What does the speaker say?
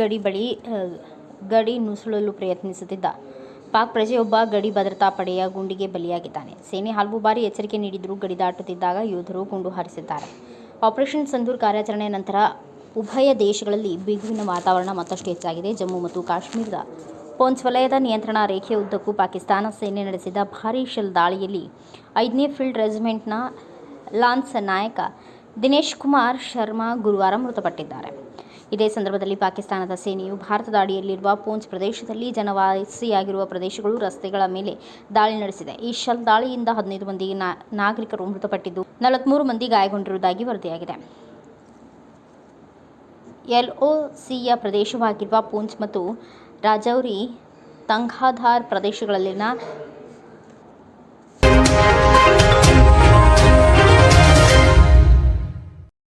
ಗಡಿ ಬಳಿ ಗಡಿ ನುಸುಳಲು ಪ್ರಯತ್ನಿಸುತ್ತಿದ್ದ. ಪಾಕ್ ಪ್ರಜೆಯೊಬ್ಬ ಗಡಿ ಭದ್ರತಾ ಪಡೆಯ ಗುಂಡಿಗೆ ಬಲಿಯಾಗಿದ್ದಾನೆ. ಸೇನೆ ಹಲವು ಬಾರಿ ಎಚ್ಚರಿಕೆ ನೀಡಿದರೂ ಗಡಿ ದಾಟುತ್ತಿದ್ದಾಗ ಯೋಧರು ಗುಂಡು ಹಾರಿಸಿದ್ದಾರೆ. ಆಪರೇಷನ್ ಸಂದೂರ್ ಕಾರ್ಯಾಚರಣೆ ನಂತರ ಉಭಯ ದೇಶಗಳಲ್ಲಿ ಬಿಗುವಿನ ವಾತಾವರಣ ಮತ್ತಷ್ಟು ಹೆಚ್ಚಾಗಿದೆ. ಜಮ್ಮು ಮತ್ತು ಕಾಶ್ಮೀರದ ಪೊಂಚ್ ವಲಯದ ನಿಯಂತ್ರಣ ರೇಖೆಯ ಉದ್ದಕ್ಕೂ ಪಾಕಿಸ್ತಾನ ಸೇನೆ ನಡೆಸಿದ ಭಾರೀ ಶೆಲ್ ದಾಳಿಯಲ್ಲಿ ಐದನೇ ಫೀಲ್ಡ್ ರೆಜಿಮೆಂಟ್ನ ಲಾನ್ಸ್ ನಾಯಕ ದಿನೇಶ್ ಕುಮಾರ್ ಶರ್ಮಾ ಗುರುವಾರ ಮೃತಪಟ್ಟಿದ್ದಾರೆ. ಇದೇ ಸಂದರ್ಭದಲ್ಲಿ ಪಾಕಿಸ್ತಾನದ ಸೇನೆಯು ಭಾರತದ ಅಡಿಯಲ್ಲಿರುವ ಪೂಂಚ್ ಪ್ರದೇಶದಲ್ಲಿ ಜನವಾಸಿಯಾಗಿರುವ ಪ್ರದೇಶಗಳು ರಸ್ತೆಗಳ ಮೇಲೆ ದಾಳಿ ನಡೆಸಿದೆ. ಈ ಶಲ್ ದಾಳಿಯಿಂದ ಹದಿನೈದು ಮಂದಿ ನಾಗರಿಕರು ಮೃತಪಟ್ಟಿದ್ದು ನಲವತ್ಮೂರು ಮಂದಿ ಗಾಯಗೊಂಡಿರುವುದಾಗಿ ವರದಿಯಾಗಿದೆ. ಎಲ್ಒಸಿಯ ಪ್ರದೇಶವಾಗಿರುವ ಪೂಂಚ್ ಮತ್ತು ರಾಜೌರಿ ತಂಗಾಧಾರ್ ಪ್ರದೇಶಗಳಲ್ಲಿನ